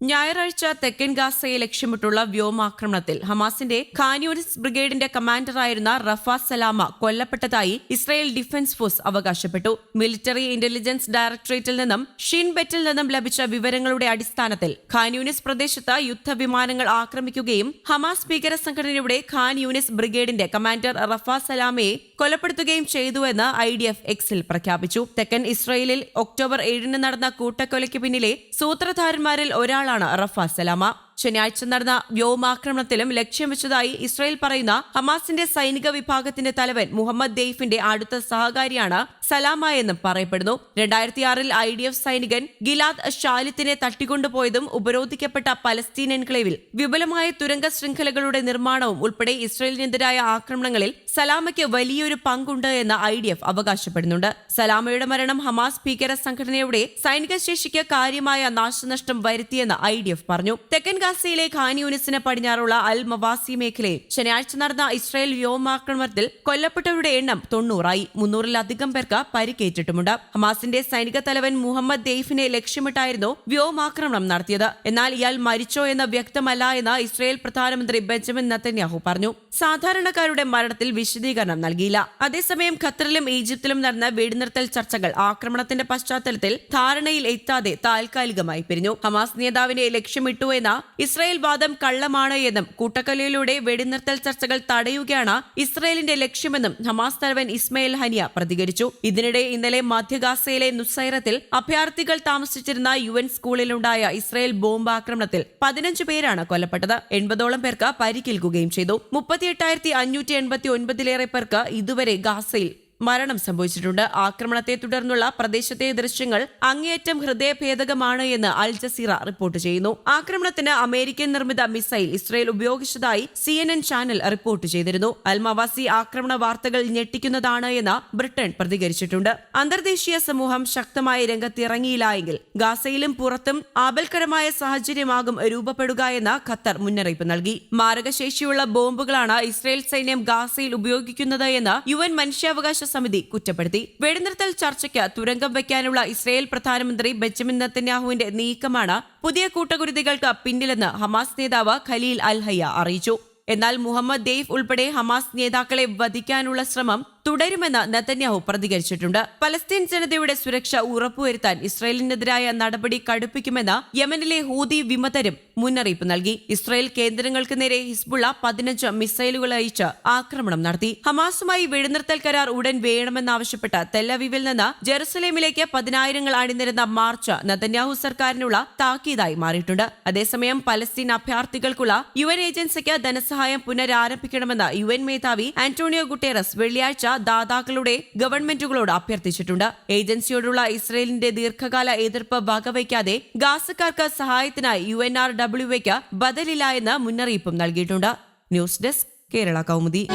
ഞായറാഴ്ച തെക്കൻ ഗാസയെ ലക്ഷ്യമിട്ടുള്ള വ്യോമാക്രമണത്തിൽ ഹമാസിന്റെ ഖാനൂരിസ് ബ്രിഗേഡിന്റെ കമാൻഡറായിരുന്ന റഫാ സലാമ കൊല്ലപ്പെട്ടതായി ഇസ്രായേൽ ഡിഫൻസ് ഫോഴ്സ് അവകാശപ്പെട്ടു. മിലിറ്ററി ഇന്റലിജൻസ് ഡയറക്ടറേറ്റിൽ നിന്നും ഷിൻബെറ്റിൽ നിന്നും ലഭിച്ച വിവരങ്ങളുടെ അടിസ്ഥാനത്തിൽ ഖാന്യൂനിസ് പ്രദേശത്ത് യുദ്ധവിമാനങ്ങൾ ആക്രമിക്കുകയും ഹമാസ് ഭീകര സംഘടനയുടെ ഖാൻ യൂനിസ് ബ്രിഗേഡിന്റെ കമാൻഡർ റഫാ സലാമയെ കൊലപ്പെടുത്തുകയും ചെയ്തുവെന്ന് ഐ ഡി എഫ് എക്സിൽ പ്രഖ്യാപിച്ചു. തെക്കൻ ഇസ്രയേലിൽ ഒക്ടോബർ ഏഴിന് നടന്ന കൂട്ടക്കൊലയ്ക്ക് പിന്നിലെ സൂത്രധാരന്മാരിൽ ഒരാളാണ് റഫ സലാമ. ശനിയാഴ്ച നടന്ന വ്യോമാക്രമണത്തിലും ലക്ഷ്യം വെച്ചതായി ഇസ്രായേൽ പറയുന്ന ഹമാസിന്റെ സൈനിക വിഭാഗത്തിന്റെ തലവൻ മുഹമ്മദ് ദെയ്ഫിന്റെ അടുത്ത സഹകാരിയാണ് സലാമ എന്നും പറയപ്പെടുന്നു. രണ്ടായിരത്തി ആറിൽ ഐ ഡി എഫ് സൈനികൻ ഗിലാദ് ഷാലിത്തിനെ തട്ടിക്കൊണ്ടുപോയതും ഉപരോധിക്കപ്പെട്ട പലസ്തീൻ എൻക്ലേവിൽ വിപുലമായ തുരങ്ക ശൃംഖലകളുടെ നിർമ്മാണവും ഉൾപ്പെടെ ഇസ്രായേലിനെതിരായ ആക്രമണങ്ങളിൽ സലാമയ്ക്ക് വലിയൊരു പങ്കുണ്ട് എന്ന് ഐ ഡി എഫ് അവകാശപ്പെടുന്നുണ്ട്. സലാമയുടെ മരണം ഹമാസ് ഭീകര സംഘടനയുടെ സൈനിക ശേഷിക്ക് കാര്യമായ നാശനഷ്ടം വരുത്തിയെന്ന് ഐ ഡി എഫ് പറഞ്ഞു. തെക്കൻ ഗാസയിലെ ഖാൻ യൂനിസിന് പടിഞ്ഞാറുള്ള അൽ മവാസി മേഖലയിൽ ശനിയാഴ്ച നടന്ന ഇസ്രായേൽ വ്യോമാക്രമണത്തിൽ കൊല്ലപ്പെട്ടവരുടെ എണ്ണം തൊണ്ണൂറായി. മുന്നൂറിലധികം പേർക്ക് പരിക്കേറ്റിട്ടുമുണ്ട്. ഹമാസിന്റെ സൈനിക തലവൻ മുഹമ്മദ് ദെയ്ഫിനെ ലക്ഷ്യമിട്ടായിരുന്നു വ്യോമാക്രമണം നടത്തിയത്. എന്നാൽ ഇയാൾ മരിച്ചോ എന്ന് വ്യക്തമല്ല എന്ന് ഇസ്രായേൽ പ്രധാനമന്ത്രി ബെഞ്ചമിൻ നത്തന്യാഹു പറഞ്ഞു. സാധാരണക്കാരുടെ മരണത്തിൽ വിശദീകരണം നൽകിയില്ല. അതേസമയം ഖത്തറിലും ഈജിപ്തിലും നടന്ന വെടിനിർത്തൽ ചർച്ചകൾ ആക്രമണത്തിന്റെ പശ്ചാത്തലത്തിൽ ധാരണയിൽ എത്താതെ താൽക്കാലികമായി പിരിഞ്ഞു. ഹമാസ് നേതാവിനെ ലക്ഷ്യമിട്ടു എന്ന ഇസ്രായേൽ വാദം കള്ളമാണ് എന്നും കൂട്ടക്കൊലയിലൂടെ വെടിനിർത്തൽ ചർച്ചകൾ തടയുകയാണ് ഇസ്രായേലിന്റെ ലക്ഷ്യമെന്നും ഹമാസ് തലവൻ ഇസ്മയിൽ ഹനിയ പ്രതികരിച്ചു. ഇതിനിടെ ഇന്നലെ മധ്യഗാസയിലെ നുസൈറത്തിൽ അഭയാർത്ഥികൾ താമസിച്ചിരുന്ന യു എൻ സ്കൂളിലുണ്ടായ ഇസ്രായേൽ ബോംബാക്രമണത്തിൽ പതിനഞ്ച് പേരാണ് കൊല്ലപ്പെട്ടത്. എൺപതോളം പേർക്ക് പരിക്കേൽക്കുകയും ചെയ്തു. മുപ്പത്തിയെട്ടായിരത്തി അഞ്ഞൂറ്റി എൺപത്തി ഒൻപതിലേറെ പേർക്ക് ഇതുവരെ ഗാസയിൽ മരണം സംഭവിച്ചിട്ടുണ്ട്. ആക്രമണത്തെ തുടർന്നുള്ള പ്രദേശത്തെ ദൃശ്യങ്ങൾ അങ്ങേയറ്റം ഹൃദയഭേദകമാണ് എന്ന് അൽ ജസീറ റിപ്പോർട്ട് ചെയ്യുന്നു. ആക്രമണത്തിന് അമേരിക്കൻ നിർമ്മിത മിസൈൽ ഇസ്രയേൽ ഉപയോഗിച്ചതായി സി ചാനൽ റിപ്പോർട്ട് ചെയ്തിരുന്നു. അൽമവാസി ആക്രമണ വാർത്തകൾ ഞെട്ടിക്കുന്നതാണ് എന്ന് ബ്രിട്ടൻ പ്രതികരിച്ചിട്ടുണ്ട്. അന്തർദേശീയ സമൂഹം ശക്തമായി രംഗത്തിറങ്ങിയില്ല എങ്കിൽ ഗാസയിലും പുറത്തും ആപൽക്കരമായ സാഹചര്യമാകും രൂപപ്പെടുക എന്ന് ഖത്തർ മുന്നറിയിപ്പ് നൽകി. മാരകശേഷിയുള്ള ബോംബുകളാണ് ഇസ്രയേൽ സൈന്യം ഗാസയിൽ ഉപയോഗിക്കുന്നത് എന്ന് യു എൻ മനുഷ്യാവകാശ സമിതി കുറ്റപ്പെടുത്തി. വെടിനിർത്തൽ ചർച്ചയ്ക്ക് തുരങ്കം വയ്ക്കാനുള്ള ഇസ്രയേൽ പ്രധാനമന്ത്രി ബെഞ്ചമിൻ നത്തന്യാഹുവിന്റെ നീക്കമാണ് പുതിയ കൂട്ടകുരുതികൾക്ക് പിന്നിലെന്ന് ഹമാസ് നേതാവ് ഖലീൽ അൽ ഹയ്യ അറിയിച്ചു. എന്നാൽ മുഹമ്മദ് ദെയ്ഫ് ഉൾപ്പെടെ ഹമാസ് നേതാക്കളെ വധിക്കാനുള്ള ശ്രമം തുടരുമെന്ന് നെതന്യാഹു പ്രതികരിച്ചിട്ടുണ്ട്. പലസ്തീൻ ജനതയുടെ സുരക്ഷ ഉറപ്പുവരുത്താൻ ഇസ്രായേലിനെതിരായ നടപടി കടുപ്പിക്കുമെന്ന് യമനിലെ ഹൂതി വിമതരും മുന്നറിയിപ്പ് നൽകി. ഇസ്രായേൽ കേന്ദ്രങ്ങൾക്ക് നേരെ ഹിസ്ബുള്ള പതിനഞ്ച് മിസൈലുകൾ അയച്ച് ആക്രമണം നടത്തി. ഹമാസുമായി വെടിനിർത്തൽ കരാർ ഉടൻ വേണമെന്നാവശ്യപ്പെട്ട് തെല്ലവിവിൽ നിന്ന് ജെറുസലേമിലേക്ക് പതിനായിരങ്ങൾ അണിനിരുന്ന മാർച്ച് നെതന്യാഹു സർക്കാരിനുള്ള താക്കീതായി മാറിയിട്ടുണ്ട്. അതേസമയം പലസ്തീൻ അഭയാർത്ഥികൾക്കുള്ള യു എൻ ഏജൻസിക്ക് ധനസഹായം പുനരാരംഭിക്കണമെന്ന് യു എൻ മേധാവി ആന്റോണിയോ ഗുട്ടേറസ് വെള്ളിയാഴ്ച ദാതാക്കളുടെ ഗവൺമെന്റുകളോട് അഭ്യർത്ഥിച്ചിട്ടുണ്ട്. ഏജൻസിയോടുള്ള ഇസ്രയേലിന്റെ ദീർഘകാല എതിർപ്പ് വകവയ്ക്കാതെ ഗാസക്കാർക്ക് സഹായത്തിനായി യു എൻ ആർ ഡബ്ല്യുവയ്ക്ക് ബദലില്ല എന്ന് മുന്നറിയിപ്പും നൽകിയിട്ടുണ്ട്. News desk Kerala Kaumudi.